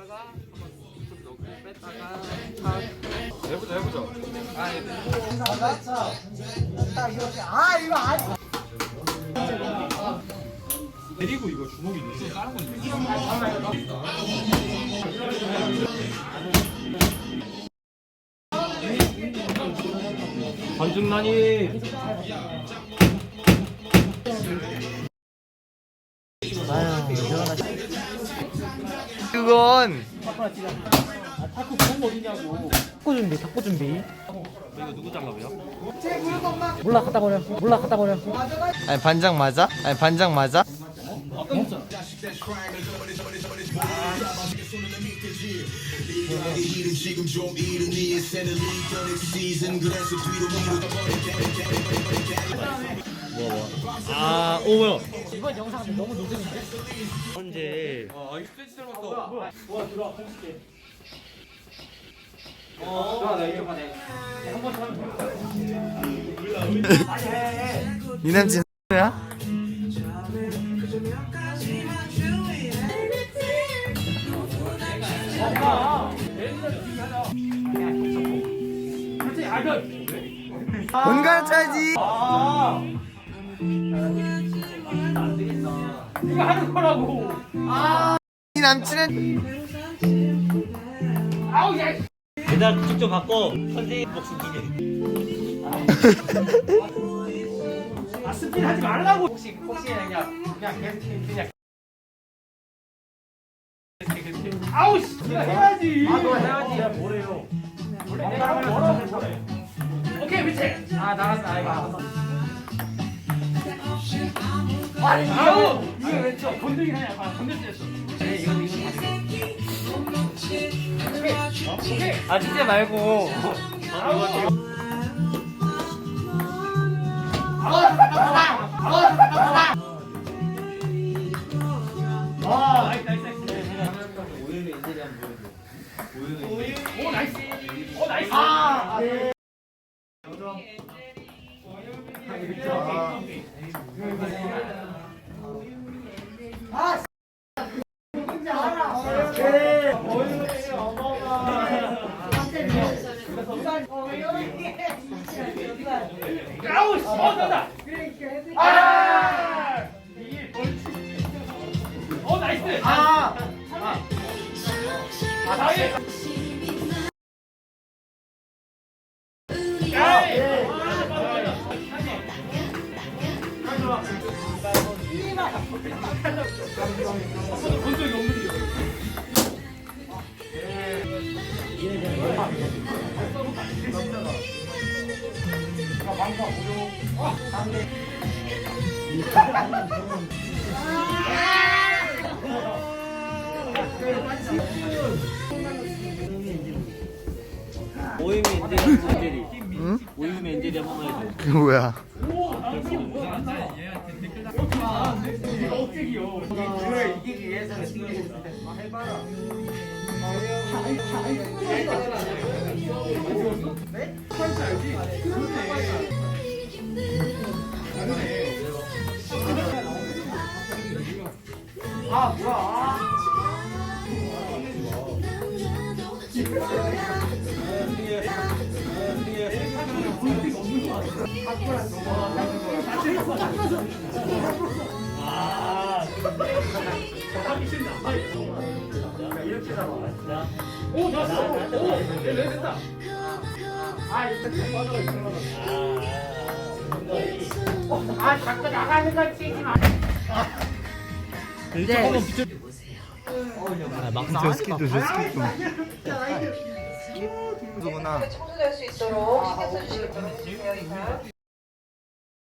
뺐다가 한번 좀 넣고 뺐다가 차 해보자 해보자 아, 예. 그리고 이거 주먹이 있는데 다른 거 있는데 관중만이 그건 탁구 준비, 탁구 준비. 이거 누구 장갑이야? 몰라 갖다 버려. 몰라 갖다 버려. 아니 반장 맞아? 아니 반장 맞아? 아, 오 뭐야? 이번 영상은 너무 노잼인데? 현재 아, 이 스트레치 들어갔어. 이 남친 야 뭔가 차지 이거 하는 거라고. 이 남친은 아우 야. 일단 그쪽 좀 바꿔 선생님 목숨 두 개. 아 스핀 하지 말라고. 혹시 혹시 그냥 그냥 계속 그냥. 아우 씨, 네가 해야지. 아너 해야지. 내가 뭐래요? 내가 하면 뭐라고 해? 오케이 미치. 아 나갔어, 아 이거. 아니 아우 이게 왼쪽 건들긴 하냐? 아 건들렸어. 네 이거 이거 오케이 오케이. 아 진짜 말고. 아 오 나이스. 오 나이스. 아, 네. 아우 씨, 어 된다. 아! 이게 옳지. 어 나이스. 아. 아 예. 아, 맞 아, 한 번만 해줘. 그 뭐야. 아 뭐야? 오 좋았어. 오, 내 됐다. 아 이거 아 자꾸 나가는 걸 치지 마. 이제 한번 비춰. 아, 막상 저 스키도 저좀 누구나